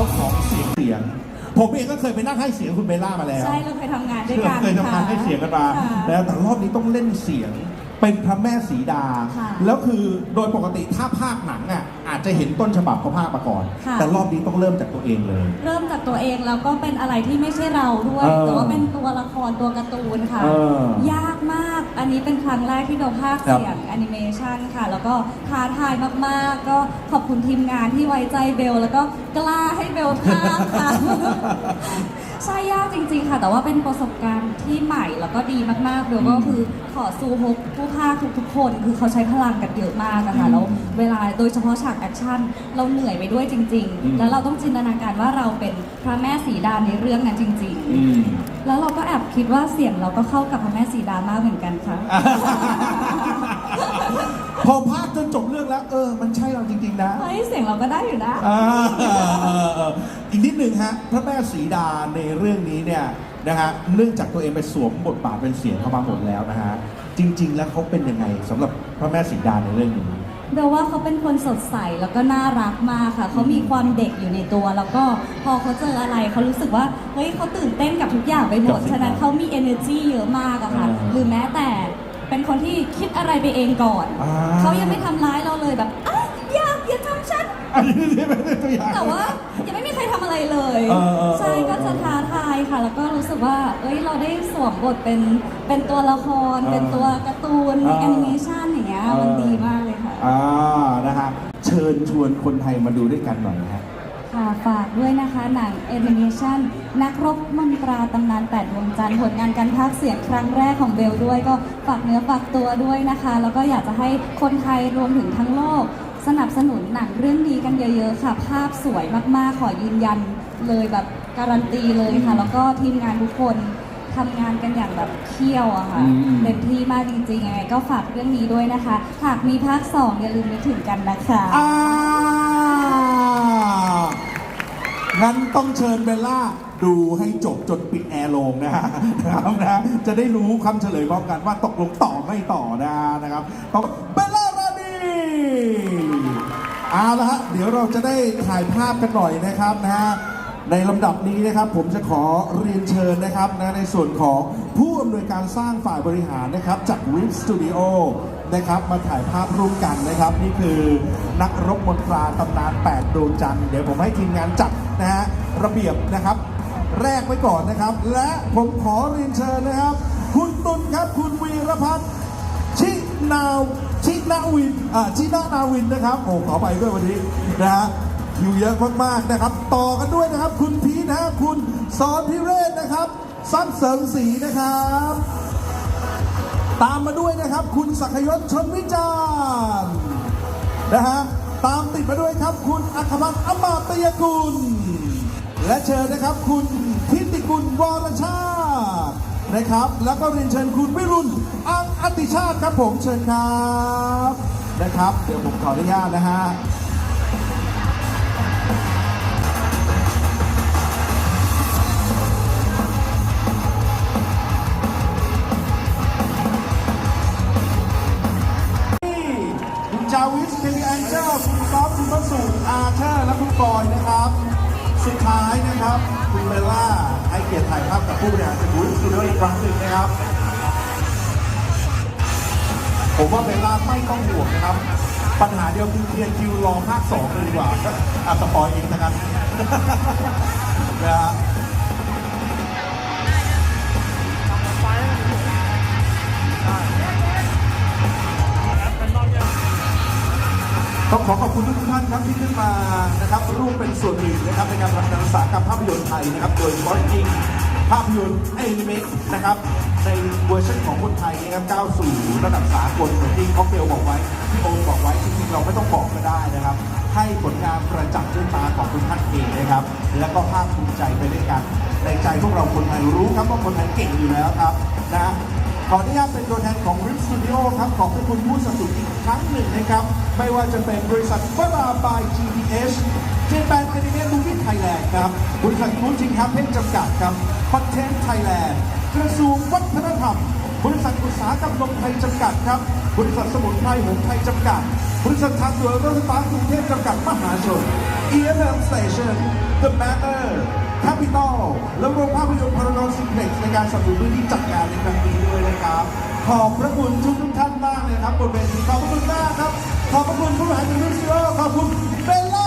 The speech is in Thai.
เจ้าของเสียงเสียง ผมเองก็เคยไปนั่งให้เสียงคุณเบลล่ามาแล้วใช่เราเคยทำงานด้วยกันเคยทำงานให้เสียงกันมาค่ะแล้วแต่รอบนี้ต้องเล่นเสียงเป็นพระแม่สีดาค่ะแล้วคือโดยปกติถ้าภาคหนังอะอาจจะเห็นต้นฉบับเขาภาคมาก่อนค่ะแต่รอบนี้ต้องเริ่มจากตัวเองเลย เริ่มจากตัวเองแล้วก็เป็นอะไรที่ไม่ใช่เราด้วยเออแต่ว่าเป็นตัวละครตัวการ์ตูนค่ะเออยาก รั้งแรกที่เราภาคครับเสียงแอนิเมชันค่ะ แล้วก็ท้าทายมากๆ ก็ขอบคุณทีมงานที่ไว้ใจเบล แล้วก็กล้าให้เบลภาคค่ะใช่ยาก จริง ๆ ค่ะ แต่ว่าเป็นประสบการณ์ที่ใหม่แล้วก็ดีมากๆเบลก็คือขอซูฮกผู้ภาคทุกๆคน คือเขาใช้พลังกันเยอะมากนะคะแล้วเวลาโดยเฉพาะฉากแอคชั่นเราเหนื่อยไปด้วยจริงอืมๆแล้วเราต้องจินตนาการว่าเราเป็นพระแม่สีดาในเรื่องนั้นจริงอืมๆแล้วเราก็แอบคิดว่าเสียงเราก็เข้ากับพระแม่สีดามากเหมือนกันค่ะพ อภาคจนจบเรื่องแล้ว เออ มันใช่เราจริงๆนะเฮ้ยเสียงเราก็ได้อยู่นะ อ่าเออเออเอออีกนิดหนึ่งฮะ พระแม่สีดาในเรื่องนี้เนี่ยนะฮะเนื่องจากตัวเองไปสวมบทบาทเป็นเสียงเข้ามาหมดแล้วนะฮะจริง ๆ แล้วเขาเป็นยังไงสำหรับพระแม่สีดาในเรื่องนี้ เบลว่าเขาเป็นคนสดใสแล้วก็น่ารักมากค่ะ เขามีความเด็กอยู่ในตัว แล้วก็พอเขาเจออะไรเขารู้สึกว่า เฮ้ยเขาตื่นเต้นกับทุกอย่างไปหมดกับสิ่งฉะนั้นเขามี energy เยอะมากอะค่ะ อ่า หรือแม้แต่ เป็นคนที่คิดอะไรไปเองก่อน อ่า เขายังไม่ทำร้ายเราเลยแบบอะอย่าอย่าทำฉัน อันนี้เป็นตัวอย่าง แต่ว่ายังไม่มีใครทำอะไรเลย เออเออใช่เออ ก็จะท้าทายค่ะ แล้วก็รู้สึกว่า เอ้ยเราได้สวมบทเป็นเป็นตัวละคร เออเป็นตัวการ์ตูนเออแอนิเมชันอย่างเงี้ยมันดีมากเลยค่ะ อ่านะฮะเชิญชวนคนไทยมาดูด้วยกันหน่อยนะฮะ ค่ะฝากด้วยนะคะหนังแอนิเมชันนักรบมนตราตำนานแปดดวงจันทร์ผลงานการพากย์เสียงครั้งแรกของเบลด้วย ก็ฝากเนื้อฝากตัวด้วยนะคะ แล้วก็อยากจะให้คนไทยรวมถึงทั้งโลก สนับสนุนหนังเรื่องนี้กันเยอะๆค่ะ ภาพสวยมากๆ ขอยืนยันเลยแบบการันตีเลยค่ะ แล้วก็ทีมงานทุกคนทำงานกันอย่างแบบเขี้ยวอะค่ะอืม เต็มที่มากจริงๆยังไงก็ฝากเรื่องนี้ด้วยนะคะ หากมีภาคสองอย่าลืมนึกถึงกันนะคะ อ่า งั้นต้องเชิญเบลล่าดูให้จบจนปิดแอร์โรงนะฮะนะครับนะจะได้รู้คำเฉลยพร้อมกันว่าตกลงต่อไม่ต่อนะนะครับต้องเบลล่ารานีเอาละฮะเดี๋ยวเราจะได้ถ่ายภาพกันหน่อยนะครับนะฮะในลำดับนี้นะครับผมจะขอเรียนเชิญนะครับนะในส่วนของผู้อำนวยการสร้างฝ่ายบริหารนะครับจาก RIP Studio นะครับมาถ่ายภาพร่วมกันนะครับ นี่คือนักรบมนตราตำนาน8ดวงจันทร์เดี๋ยวผมให้ทีมงานจัดนะฮะระเบียบนะครับ แรกไว้ก่อนนะครับ และผมขอเรียนเชิญนะครับ คุณตุลครับคุณวีรพัฒน์ชินาวชินาวินอ่าชินานาวินนะครับโอ้ขอไปด้วยวันนี้นะฮะอยู่เยอะมากๆนะครับ ต่อกันด้วยนะครับ คุณพีนะคุณสอนพิเรศนะครับซับเสริมศรีนะครับ ตามมาด้วยนะครับ คุณสักยศชนวิจารณ์นะฮะตามติดมาด้วยครับ คุณอัครพันธ์อมาตยกุล และเชิญนะครับ คุณทิติกุลวรชาตินะครับ แล้วก็เรียนเชิญคุณวิรุณอังอติชาติครับผมเชิญครับนะครับ เดี๋ยวผมขออนุญาตนะฮะ อละคุณกอยนะครับ สุดท้ายนะครับคุณเบลล่าให้เกียรติถ่ายภาพกับผู้บริหารจากบูธสตูดิโออีกครั้งหนึ่งนะครับ ผมว่าเบลล่าไม่ต้องห่วงนะครับ ปัญหาเดียวคือเคลียร์คิวรอภาคสองเลยดีกว่าอะสปอยเองนะครับนะฮะ ต้องขอขอบคุณทุกท่านครับที่ขึ้นมานะครับร่วมเป็นส่วนหนึ่งนะครับในการผลักดันอุตสาหกรรมภาพยนตร์ไทยนะครับโดยเฉพาะอย่างยิ่งภาพยนตร์แอนิเมะนะครับในเวอร์ชันของคนไทยนะครับก้าวสู่ระดับสากลเหมือนที่ค็อเทลบอกไว้ที่โอมบอกไว้จริงๆเราไม่ต้องบอกก็ได้นะครับ ให้ผลงานประจักษ์ด้วยตาของทุกท่านเองนะครับ แล้วก็ภาคภูมิใจไปด้วยกันในใจพวกเราคนไทยรู้ครับว่าคนไทยเก่งอยู่แล้วครับนะ ขออนุญาตเป็นตัวแทนของ RIP Studio ครับขอบคุณผู้สนับสนุนอีกครั้งหนึ่งนะครับ ไม่ว่าจะเป็นบริษัทฟาราบาย GDH เจแปนแอนิเมะมูฟี่ไทยแลนด์ครับ บริษัทมูจิงครับเพ่นจำกัดครับคอนเทนต์ไทยแลนด์กระทรวงวัฒนธรรม บริษัทอุตสาหกรรมนมไทยจำกัดครับ บริษัทสมุนไพรหงส์ไทยจำกัด บริษัททางด่วนรถไฟฟ้ากรุงเทพจำกัดมหาชน EFM Station The Matter และโรงภาพยนตร์พารากอนซิเพล็กซ์ในการสนับสนุนที่จัดงานในครั้งนี้ด้วยนะครับ ขอบพระคุณทุกทุกท่านมากเลยครับบนเวทีขอบพระคุณมากครับ ขอบพระคุณผู้บริหารจากรุ่นซีโร่ขอบคุณเบล